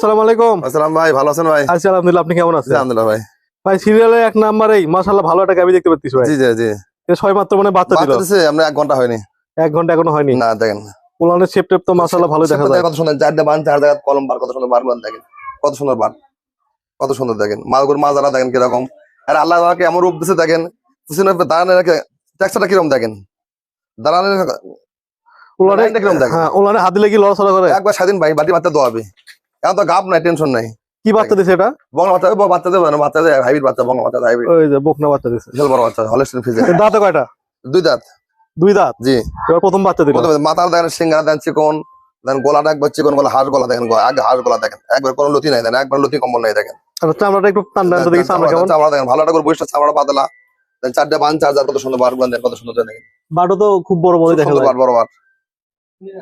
আসসালামু আলাইকুম। আসসালাম ভাই ভালো আছেন ভাই? আছি আলহামদুলিল্লাহ আপনি কেমন আছেন? আলহামদুলিল্লাহ ভাই। ভাই সিরিয়ালে এক নাম্বারেই মাশাআল্লাহ ভালো একটা গাবি দেখতে পাচ্ছি ভাই। জি জি জি। ছয় মাত্র মানে বাচ্চা দিল বাচ্চা আমরা এক ঘণ্টা হয়নি। এক ঘণ্টা এখনও হয়নি। না দেখেন। উলানের শেপ টেপ তো মাশাআল্লাহ ভালো দেখা যায়। কত সুন্দর চারটে বান চার জায়গা কলম বার কত সুন্দর বার বার দেখেন। কত সুন্দর বার। কত সুন্দর দেখেন। মালগুর মাজারা দেখেন কীরকম। আর আল্লাহ তাআলাকে এমন রূপ দিছে দেখেন। পিছনে দাঁড়ানোর ট্যাক্সটা কীরকম দেখেন? দাঁড়ানোর লাইনটা কীরকম দেখেন? হ্যাঁ উলানে হাত দিলে কি লড়াচড়া করে? একবার স্বাধীন ভাই বাটি বাচ্চা দোয়াবে। এখন তো গাপ নাই টেনশন নাই। কি বাচ্চা দিছে এটা? বঙ্গলা বাচ্চা বাচ্চা দেবে না বাচ্চা দেয় হাইব্রিড বাচ্চা বঙ্গলা বাচ্চা হাইব্রিড ওই যে বকনা বাচ্চা দিছে। বিশাল বড় বাচ্চা হলেস্টিন ফিজে দাঁতে কয়টা? দুই দাঁত। দুই দাঁত? জি। এবার প্রথম বাচ্চা দিল। প্রথমে মাথার দেখেন সিঙ্গারা দেন চিকন। দেন গোলাটা একবার চিকন গলা হাঁস গলা দেখেন গলা- আগে হাঁস গলা দেখেন। একবার কোনো লতি নাই দেন একবার লতি কম্বল নাই দেখেন। আর চামড়াটা একটু টান দেখি চামড়া কেমন? চামড়া দেখেন ভালো করে বৈশটা চামড়া পাতলা দেন চারটে বান চার্জার কত সুন্দর বার দেন কত সুন্দর দেখেন। বাটো তো খুব বড় বড় দেখা সুন্দর যায় বার বড় বার।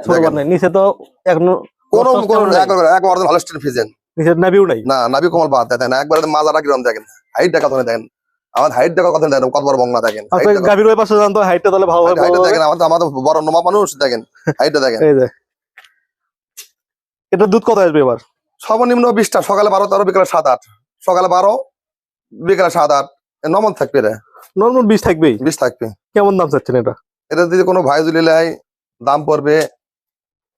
ছোট বার নাই নিচে তো এখনও কোনো নাই। একবার একবার হলেস্টিন ফিজেন নাবিও নাই? না নাবি কমল বাদ দেখেন একবার কিরম দেখেন। হাইট দেখা দেখেন। আমার হাইট দেখা কথা দেখেন বংলা দেখেন। গাভীর ওই পাশে জানতো হাইটটা তাহলে ভালো হাইটটা হবে দেখেন আমাদের আমাদের বড় নমা মানুষ দেখেন। হাইটটা দেখেন। এই যে। এটা দুধ কত আসবে এবার? সর্বনিম্ন বিশটা সকালে বারো তেরো বিকালে সাত আট। সকালে বারো বিকালে সাত আট। নমন থাকবে রে। নর্মাল বিষ থাকবেই। বিশ থাকবে। কেমন দাম চাচ্ছেন এটা? এটা যদি কোনো ভাই দাম পড়বে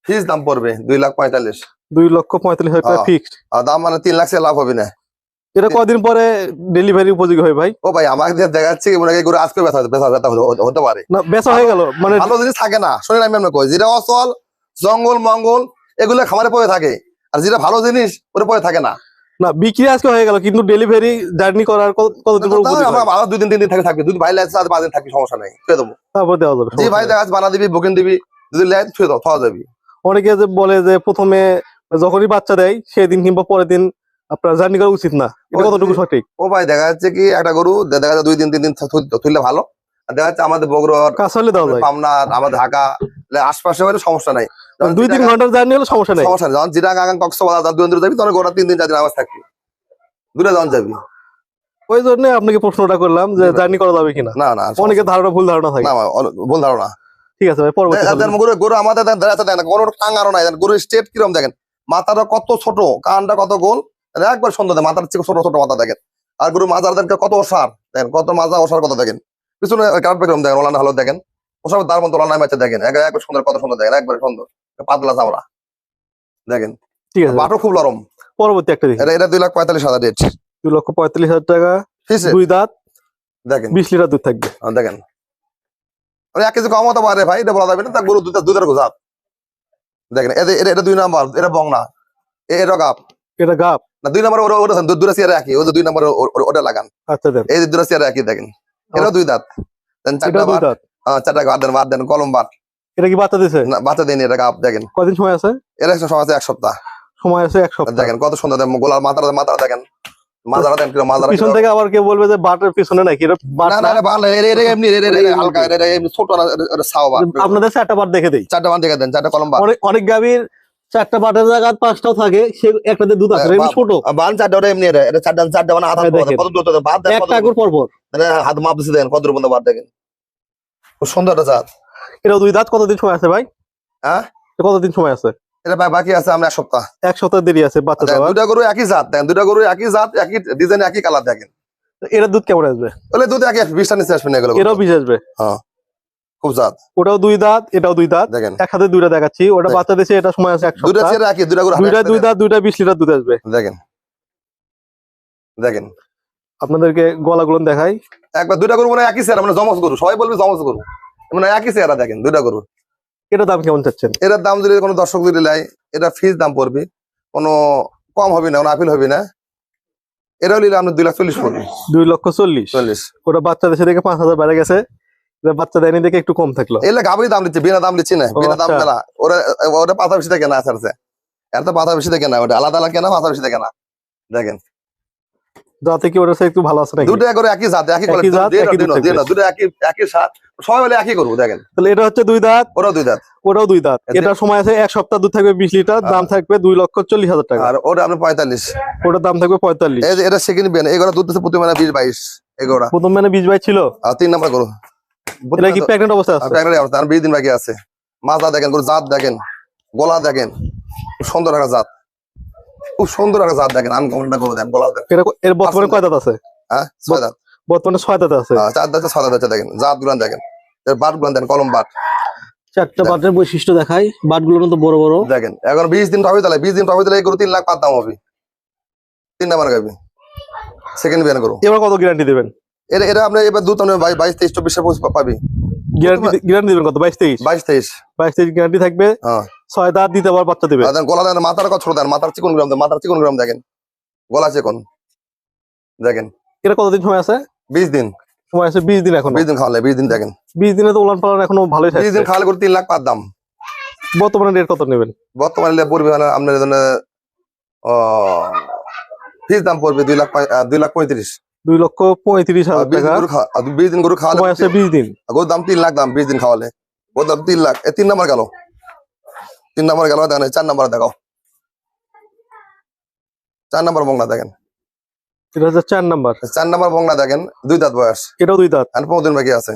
ফিস দাম পড়বে দুই লাখ পঁয়তাল্লিশ। দুই লক্ষ পঁয়তাল্লিশ হাজার টাকা। ফিক্সড আর দাম মানে তিন লাখ লাভ হবে না। এটা কদিন পরে ডেলিভারি উপযোগী হয় ভাই? ও ভাই আমাকে যে দেখাচ্ছে মনে হয় গরু আজকে ব্যথা ব্যথা ব্যথা হতে- পারে। না বেচা হয়ে গেল মানে ভালো জিনিস থাকে না। শোনেন আমি আপনাকে কই যেটা অচল জঙ্গল মঙ্গল এগুলো খামারে পড়ে থাকে। আর যেটা ভালো জিনিস ওটা পড়ে থাকে না। না বিক্রি আজকে হয়ে গেল কিন্তু ডেলিভারি জার্নি করার কত- কতদিন পর উপযোগী আমরা আরও দুই দিন তিন দিন থাকে থাকবে যদি ভাই লাগছে পাঁচ দিন থাকবে সমস্যা নাই। ছুঁয়ে দেবো। তারপর দেওয়া যাবে যে ভাই নেই। দেখা যাচ্ছে বানা দিবি বুকিং দিবি যদি লেয় ছুঁয়ে দাও খাওয়া যাবি অনেকে যে বলে যে প্রথমে যখনই বাচ্চা দেয় সেই দিন কিংবা পরের দিন আপনার জার্নি করা উচিত না। কতটুকু সঠিক? ও ভাই দেখা যাচ্ছে কি একটা গরু দেখা যাচ্ছে দুই দিন তিন দিন থু- থু- তুললে ভালো। দেখা যাচ্ছে আমাদের বগুড়ার আমাদের ঢাকা আশপাশে হলে সমস্যা নাই। দুই তিন ঘণ্টার জার্নি হলে সমস্যা নেই। সমস্যা নেই। যখন জিরাং কক্সবাজার দুই যাবি তখন তিন দিন চার দিন আবার থাকবি। দূরে যখন যাবি। ওই জন্য আপনাকে প্রশ্নটা করলাম যে জার্নি করা যাবে কিনা। না না অনেকে ধারণা ভুল ধারণা থাকে। না ভুল ধারণা। ঠিক আছে ভাই পরবর্তী দেখ, গরু গরু আমাদের দেখ- দেখেন কোনো টাঙ্গারও নাই গরু স্টেট কিরম দেখেন? মাথাটা কত ছোট কানটা কত গোল? একবার সুন্দর দেখেন মাথার ছোট ছোট মাথা দেখেন। আর গরু মাজার দেখেন কত ওসার দেখেন কত মাজা ওসার কথা দেখেন। পিছনে কার্পে কিরম দেখেন ওলানা হলো দেখেন। ওসব তার মতো ওলানা মাছে দেখেন একবার সুন্দর কত সুন্দর দেখেন একবার সুন্দর পাতলা চামড়া দেখেন। ঠিক আছে। বাটো খুব নরম। পরবর্তী একটা দেখি। এটা দুই লাখ পঁয়তাল্লিশ হাজার রেট দুই লক্ষ পঁয়তাল্লিশ হাজার টাকা ঠিক আছে দুই দাঁত দেখেন। বিশ লিটার দুধ থাকবে। দেখেন। এক কেজি কম হতে পারে ভাই এটা বলা যাবে না গরু দুধ দুধের গোজাত দেখেন এটা দুই নাম্বার এটা বংনা এটা গাপ এটা গাপ না দুই নাম্বার ওটা ওটা দুটা চেয়ারে একই ওটা দুই নাম্বার ওটা লাগান। আচ্ছা এই দুটা চেয়ারে একই দেখেন। এটা দুই দাঁত। দেন চারটা চারটা বাদ দেন বাদ দেন কলম বাদ। এটা কি বাচ্চা দিছে? না, বাচ্চা দেন এটা গাপ দেখেন। কদিন সময় আছে? এর একটা সময় আছে এক সপ্তাহ। সময় আছে এক সপ্তাহ। দেখেন কত সুন্দর গোলার মাথাটা মাথাটা দেখেন। পিছন থেকে আবার কেউ বলবে যে বাটের পিছনে নাকি না ভালো এমনি হালকা এমনি ছোট সাও বাট আপনাদের চারটা বাট দেখে দেই চারটা মান দেখে দেন চারটা কলম অনেক চারটা বাটের জায়গা পাঁচটাও থাকে সে একটাতে দুধ আছে হ্যাঁ, এমনি বা- ছোট বান চারটা এমনি চারটা চারটা মানে আধা হ্যাঁ, কত বাদ দেন মানে হাত মাপ দেখেন কত পর্যন্ত বাদ দেখেন খুব সুন্দর একটা জাত এটা দুই দাঁত কতদিন সময় আছে ভাই হ্যাঁ কতদিন সময় আছে এটা বা- বাকি আছে আমরা এক সপ্তাহ। এক সপ্তাহ দেরি আছে বাচ্চা দুইটা গরু একই জাত দেখেন দুইটা গরু একই জাত একই ডিজাইন একই কালার দেখেন। দুধ কেমন আসবে? বলে দুধ একই বিশটা নিচে আসবে না এগুলো আসবে? খুব জাত। ওটাও দুই দাঁত এটাও দুই দাঁত। দেখেন। এক হাতে দুইটা দেখাচ্ছি ওটা বাচ্চা এটা সময় আছে এক দুইটা সপ্তাহ। চেয়ারে একই দুইটা গরু দুইটা দুই দাঁত দুইটা বিশ লিটার দুধ আসবে। দেখেন। দেখেন। আপনাদেরকে গলাগুলো দেখাই। একবার দুইটা গরু মানে একই চেয়ারা মানে জমজ গরু সবাই বলবে জমজ গরু। মানে একই চেয়ারা দেখেন দুইটা গরু এটা দাম কেমন চাচ্ছেন? এটার দাম যদি কোনো দর্শক যদি লাই এটা ফিজ দাম পড়বে। কোনো কম হবে না কোনো আপিল হবে না। এটাও নিলে আপনি দুই লাখ চল্লিশ পড়বে দুই লক্ষ চল্লিশ? চল্লিশ। ওটা বাচ্চা দেশে দেখে পাঁচ হাজার বেড়ে গেছে। বাচ্চা দেয়নি দেখে একটু কম থাকল। এলে গাভরি দাম দিচ্ছে বিনা দাম দিচ্ছি না। বিনা দাম আচ্ছা। মেলা ওরা ওটা পাতা বেশি কেনা আছে আছে এর তো পাতা বেশি কেনা ওটা আলাদা আলাদা কেনা পাতা বেশি কেনা দেখেন। যাতে কি ওটা একটু ভালো আছে নাকি? দুটো করে একই জাত একই কোয়ালিটি দুটো একই একই স্বাদ সবাই বলে একই করব দেখেন। তাহলে এটা হচ্ছে দুই দাঁত। ওরাও দুই দাঁত। ওটাও দুই দাঁত। এতে- এটার সময় আছে এক সপ্তাহ দুধ থাকবে বিশ লিটার দাম থাকবে দুই লক্ষ চল্লিশ হাজার টাকা। আর ওটা আপনি পঁয়তাল্লিশ। ওটার দাম থাকবে পঁয়তাল্লিশ। এই যে এটা সেকেন্ড বিয়ান এগুলো দুধ দিচ্ছে প্রতি মানে বিশ বাইশ এগুলো প্রথম মানে বিশ বাই ছিল? আর তিন নাম্বার করো এটা কি প্রেগনেন্ট অবস্থা আছে? আর বিশ দিন বাকি আছে। মাজা দেখেন গরু জাত দেখেন গলা দেখেন সুন্দর একটা জাত। খুব সুন্দর একটা জাত দেখেন আনকমনটা করে দেন এটা এর বর্তমানে কয় দাঁত আছে? হ্যাঁ ছয় দাঁত। বর্তমানে ছয় দাঁত আছে? হ্যাঁ, চার দাঁত ছয় দাঁত আছে দেখেন জাত গুলান দেখেন। এর বাট গুলান দেন কলম বাট। চারটা বাটের বৈশিষ্ট্য দেখাই বাটগুলো কিন্তু বড় বড়। দেখেন এখন বিশ দিন টবে তাহলে বিশ দিন টবে তাহলে এই গরু তিন লাখ পাঁচ দাম হবে। তিন নাম্বার গাবি সেকেন্ড বিয়ান করো এবার কত গ্যারান্টি দিবেন? এটা এটা আপনি এবার আপনি বাইশ বাইশ তেইশ চব্বিশে পাবি। গ্যারান্টি গ্যারান্টি দিবেন কত? বাইশ তেইশ? বাইশ তেইশ। বাইশ তেইশ গ্যারান্টি থাকবে। হ্যাঁ। ছয় দাঁত দিতে আবার বাচ্চা দেবে। গলা দেন মাথার কত ছোট দেন মাথার চিকন গ্রাম মাথার চিকন গ্রাম দেখেন। গলা চিকন দেখেন। এটা কতদিন সময় আছে? বিশ দিন। সময় আছে বিশ দিন এখন। বিশ দিন খাওয়ালে বিশ দিন দেখেন। বিশ দিনে তো উলান পালান এখনও ভালোই বিশ দিন খাওয়ালে করে তিন লাখ পাঁচ দাম। বর্তমানে রেট কত নেবেন? বর্তমানে পড়বে হলো আপনার জন্য ফিস দাম পড়বে দুই লাখ দুই লাখ পঁয়ত্রিশ। দুই লক্ষ পঁয়ত্রিশ হাজার বিশ দিন টাকা। বিশ দিন গরু খাওয়ালে আছে বিশ দিন। গরুর দাম তিন লাখ দাম বিশ দিন খাওয়ালে। ওর দাম তিন লাখ এ তিন নাম্বার গেল। তিন নাম্বার গেল দেখেন চার নম্বর দেখাও। চার নাম্বার বংলা দেখেন। এটা হচ্ছে চার নাম্বার। চার নাম্বার বংলা দেখেন দুই দাঁত বয়স। এটাও দুই দাঁত। আর পনেরো দিন বাকি আছে।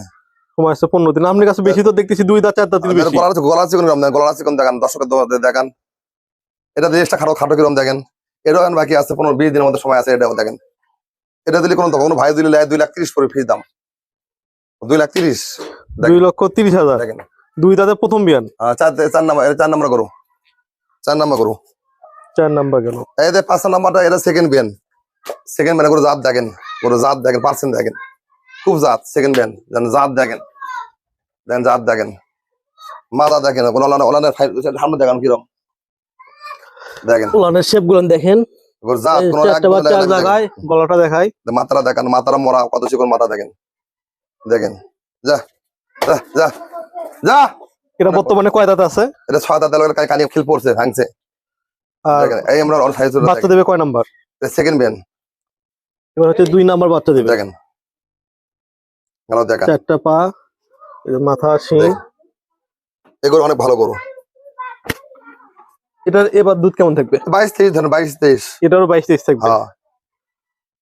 পনেরো দিন। আপনার কাছে বেশি তো দেখতেছি দুই দাঁত চার দাঁত আর গলার গলার চিকন গ্রাম দেখেন গলার চিকন দেখেন দর্শকের দেখান। এটা খাটো খাটো কিরম দেখেন। এটাও এখন বাকি আছে পনেরো বিশ দিনের মধ্যে সময় আছে এটাও দেখেন। এটা দিলে কোনো কোনো ভাই দিলে দুই লাখ তিরিশ ফিস দাম। দুই লাখ তিরিশ। দুই লক্ষ তিরিশ হাজার। দেখেন। দুই দাঁতের প্রথম বিয়ান? চার চার নাম্বার চার নাম্বার করো চার নাম্বার করো চার নাম্বার গেল। এদের পাঁচ নাম্বারটা এটা সেকেন্ড বিয়ান। সেকেন্ড বিয়ান করে জাত দেখেন। করে জাত দেখেন পার্সেন্ট দেখেন। খুব জাত সেকেন্ড বিয়ান। যেন জাত দেখেন। দেন জাত দেখেন। মাথা দেখেন ওলানের ওলানের সামনে দেখেন কিরম। দেখেন। উলানের শেপগুলো দেখেন জাত কোনো জায়গায় গলাটা দেখাই। দেখেন। মাথাটা দেখেন মাথাটা মরা কত চিকন মাথা দেখেন। দেখেন। যা যা। যা। এটা বর্তমানে কয় দাঁত আছে? এটা ছয় দাঁত কানি খিল পড়ছে ভাঙছে। এই আমরা সাইজ বাচ্চা দেবে কয় নাম্বার? সেকেন্ড বিয়ান এবার হচ্ছে দুই নাম্বার বাচ্চা দেবে। দেখেন। গেল দেখেন। চারটা পা মাথা শিং। এগুলো অনেক ভালো করো এটার এবার দুধ কেমন থাকবে? বাইশ তেইশ ধরেন বাইশ তেইশ। এটারও বাইশ তেইশ থাকবে। হ্যাঁ।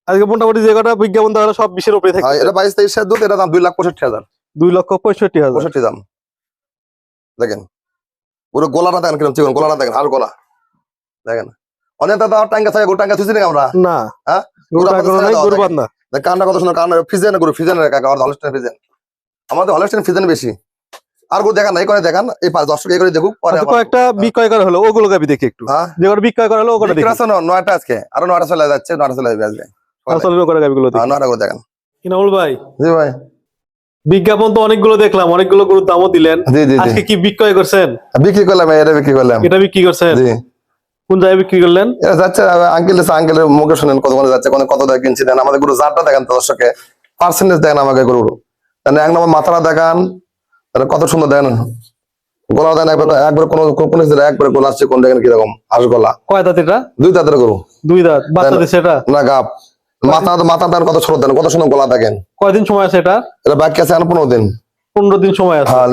আজকে মোটামুটি যে কটা বিজ্ঞাপন দেওয়া সব বিশের উপরে হ্যাঁ, থাকবে এটা বাইশ তেইশের দুধ এটা দাম দুই লাখ পঁয়ষট্টি হাজার। দুই লক্ষ পঁয়ষট্টি হাজার। পঁয়ষট্টি দাম। দেখেন। পুরো গোলাটা দেখেন কিরম চিকন গোলাটা দেখেন আর গোলা। দেখেন। অনেক দাদা টাঙ্গা থাকে গোটা টাঙ্গা থুছি নাকি আমরা? না। হ্যাঁ? না। কান্না কত সুন্দর কান্না ফিজেন গরু ফিজেন কাকা আমাদের হলস্টেন ফিজেন। আমাদের হলস্টেন ফিজেন বেশি। আর গরু দেখান না এই করে দেখান এই পাঁচ দশ টাকা এই করে দেখুক পরে আচ্ছা, আবার- কয়েকটা বিক্রয় করা হলো ওগুলো গাবি দেখি একটু। হ্যাঁ। যে কটা বিক্রয় করা হলো ওগুলো দেখি। আছে ন- নয়টা আজকে। আরও নয়টা চলে যাচ্ছে নয়টা চলে যাবে আজকে। আসলে ওগুলো গাবিগুলো দেখি। হ্যাঁ, নয়টা করে দেখেন। কিনাউল ভাই? জি ভাই। বিজ্ঞাপন তো অনেকগুলো দেখলাম অনেকগুলো গরুর দামও দিলেন। আজকে কি বিক্রয় করছেন? বিক্রি করলাম এটা বিক্রি করলাম। এটা বিক্রি করছেন? জি। কোন জায়গায় বিক্রি করলেন? যাচ্ছে আঙ্কেল আঙ্কেলের মুখে শুনেন কত করে যাচ্ছে কোন কত কিনছি দেন আমাদের গরু জাতটা দেখেন দর্শকে। পার্সেন্টেজ দেখেন আমাকে গরুর। তাহলে এক নম্বর মাথাটা দেখান তাহলে কত সুন্দর দেখেন। গলা দেন একবার একবার কোন কোন একবার গলা আসছে কোন দেখেন কীরকম হাঁস গলা। কয় দাঁত এটা? দুই দাঁতের গরু। দুই দাঁত বাচ্চা দিছে এটা? না গাপ। মাথা মাথা দেন কত ছোট দেন কত সুন্দর গলা দেখেন। কয়দিন সময় আছে এটা? এটা বাকি আছে আর পনেরো দিন। পনেরো দিন সময় আছে। হ্যাঁ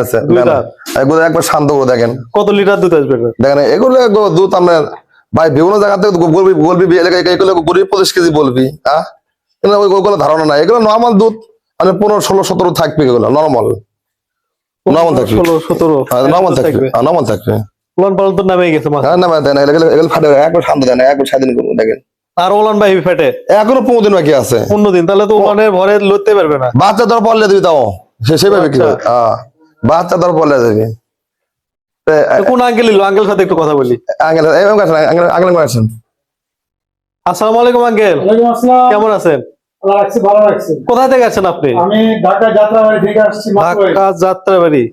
এগুলো একবার শান্ত করে দেখেন। কত লিটার দুধ আসবে দেখেন এগুলো দুধ আপনার ভাই বিভিন্ন জায়গাতে বলবি বলবি এলাকায় এগুলো গরিব পঁচিশ কেজি বলবি হ্যাঁ? ধারণা নাই। এগুলো নর্মাল দুধ। মানে পনেরো ষোলো সতেরো থাকবে এগুলো নর্মাল নর্মাল থাকবে। ষোলো সতেরো নর্মাল থাকবে। নর্মাল থাকবে। নামে গেছে মাছ হ্যাঁ না দেন এগুলো এগুলো ফাটে একবার শান্ত দেন একবার স্বাধীন করুন দেখেন। আর ওলান ভাই ফেটে। এখনও পনেরো দিন বাকি আছে। পনেরো দিন তাহলে তো ওলানের ভরে লড়তে পারবে না। বাচ্চা ধর পড়লে দিবি তাও। সে সেভাবে কি আচ্ছা। হ্যাঁ বাচ্চা ধর পড়লে দিবি। কোন আঙ্কেল নিল? আঙ্কেল সাথে একটু কথা বলি। আঙ্গেল এরকম আছেন আঙ্গেল আঙ্গেল আছেন? আসসালামু আলাইকুম আঙ্কেল কেমন আছেন? ভালো রাখছি ভালো রাখছি কোথা থেকে আছেন আপনি? আমি ঢাকা যাত্রাবাড়ি থেকে আসছি ঢাকা যাত্রাবাড়ি।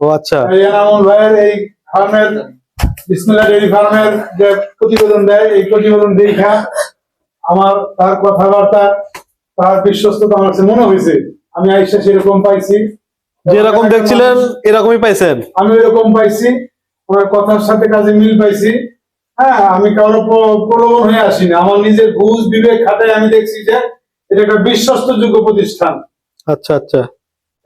ও আচ্ছা। এই ভাইয়ের এই ফার্মের বিসমিল্লাহ ডেইরি ফার্মের যে প্রতিবেদন দেয় এই প্রতিবেদন দেখা আমার তার কথাবার্তা তার বিশ্বস্ততা আমার কাছে মনে হয়েছে। আমি আইসা সেরকম পাইছি। যেরকম দেখছিলেন এরকমই পাইছেন। আমি এরকম পাইছি। ওনার কথার সাথে কাজে মিল পাইছি। হ্যাঁ আমি কারও প্রলোভন হয়ে আসিনি। আমার নিজের বুঝ বিবেক খাতায় আমি দেখছি যে এটা একটা বিশ্বস্তযোগ্য প্রতিষ্ঠান। আচ্ছা আচ্ছা।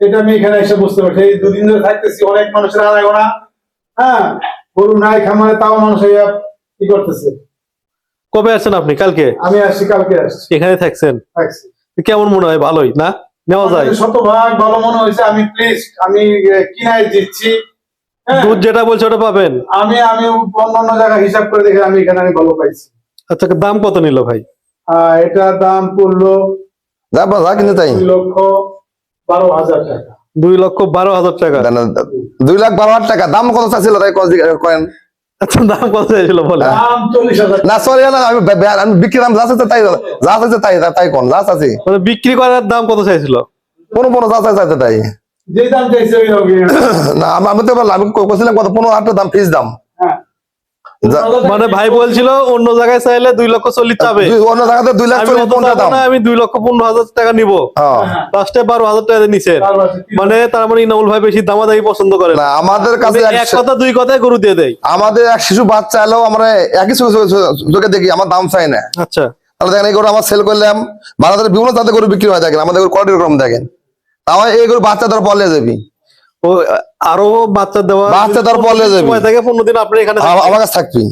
এটা আমি এখানে এসে বুঝতে পারছি। এই দুদিন ধরে থাকতেছি অনেক মানুষের আনাগোনা। হ্যাঁ গরু নাই খামারে তাও মানুষ কি করতেছে। কবে আসছেন আপনি? কালকে? আমি আসছি কালকে আসছি। এখানে থাকছেন? কেমন মনে হয়? ভালোই না? নেওয়া যায়? শতভাগ ভালো মনে হয়েছে আমি প্লিজ আমি কিনায় দিচ্ছি। হ্যাঁ, দুধ যেটা বলছে ওটা পাবেন? আমি আমি অন্য অন্য জায়গায় হিসাব করে দেখে আমি এখানে আমি ভালো পাইছি। আচ্ছা দাম কত নিল ভাই? আহ, এটার দাম পড়ল যা কিনতে দুই লক্ষ বারো হাজার টাকা। দুই লক্ষ বারো হাজার টাকা। দুই লাখ বারো হাজার টাকা। দাম কত চাচ্ছিল তাই কয়েন? আচ্ছা দাম কত চাইছিল বলে দাম চল্লিশ হাজার। না সরি না আমি আমি বিক্রি দাম যা চাইছে তাই যা চাইছে তাই তাই কোন যা চাইছি বিক্রি করার দাম কত চাইছিল? কোনো যা চাইছে চাইছে তাই। যে দাম চাইছে ওই রকমই। না আমি তো বললাম আমি কইছিলাম কত? পনেরো হাজার দাম ফিস দাম। মানে ভাই বলছিল অন্য জায়গায় চাইলে দুই লক্ষ চল্লিশ দুই- অন্য জায়গাতে দুই লাখ আমি চল্লিশ দাম। দুই লক্ষ পনেরো হাজার টাকা নিবো। হ্যাঁ। হ্যাঁ। লাস্টে বারো হাজার টাকা। নিচে মানে তার মানে ইনামুল ভাই বেশি দামাদামি পছন্দ করে না। আমাদের কাছে এক এক কথা দুই কথায় গরু দিয়ে দেয় আমাদের এক শিশু বাচ্চা এলেও আমরা একই চোখে দেখি আমার দাম চাই না। আচ্ছা। তাহলে দেখেন এই গরু আমার সেল করলাম বাজারে বিভিন্ন জাতের গরু বিক্রি হয় দেখেন আমাদের গরু কোয়ালিটি রকম দেখেন। তাও এই গরু বাচ্চা ধর পলে যাবি। আরও বাচ্চা দেওয়া বাচ্চা দেওয়ার পরে যাবে। সময় থাকে পনেরো দিন আপনি এখানে আমার কাছে থাকবি।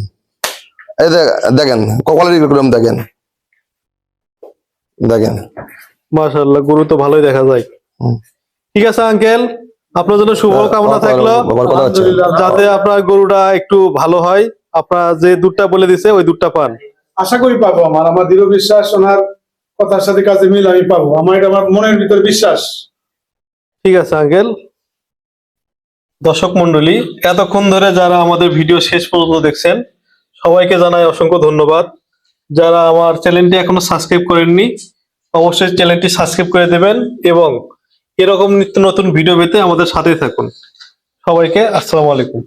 এই দেখেন কোয়ালিটি রকম দেখেন। দেখেন। মাশাল্লাহ গরু তো ভালোই দেখা যায়। ঠিক আছে আঙ্কেল আপনার জন্য শুভ কামনা থাকল। যাতে আপনার গরুটা একটু ভালো হয় আপনার যে দুধটা বলে দিছে ওই দুধটা পান। আশা করি পাবো আমার। আমার দৃঢ় বিশ্বাস ওনার কথার সাথে কাজে মিল আমি পাবো। আমার এটা আমার মনের ভিতর বিশ্বাস। ঠিক আছে আঙ্কেল দর্শক মন্ডলী এতক্ষণ ধরে যারা আমাদের ভিডিও শেষ পর্যন্ত দেখছেন, সবাইকে জানাই অসংখ্য ধন্যবাদ। যারা আমার চ্যানেলটি এখনও সাবস্ক্রাইব করেননি, অবশ্যই চ্যানেলটি সাবস্ক্রাইব করে দেবেন এবং এরকম নিত্য নতুন ভিডিও পেতে আমাদের সাথেই থাকুন। সবাইকে আসসালামু আলাইকুম।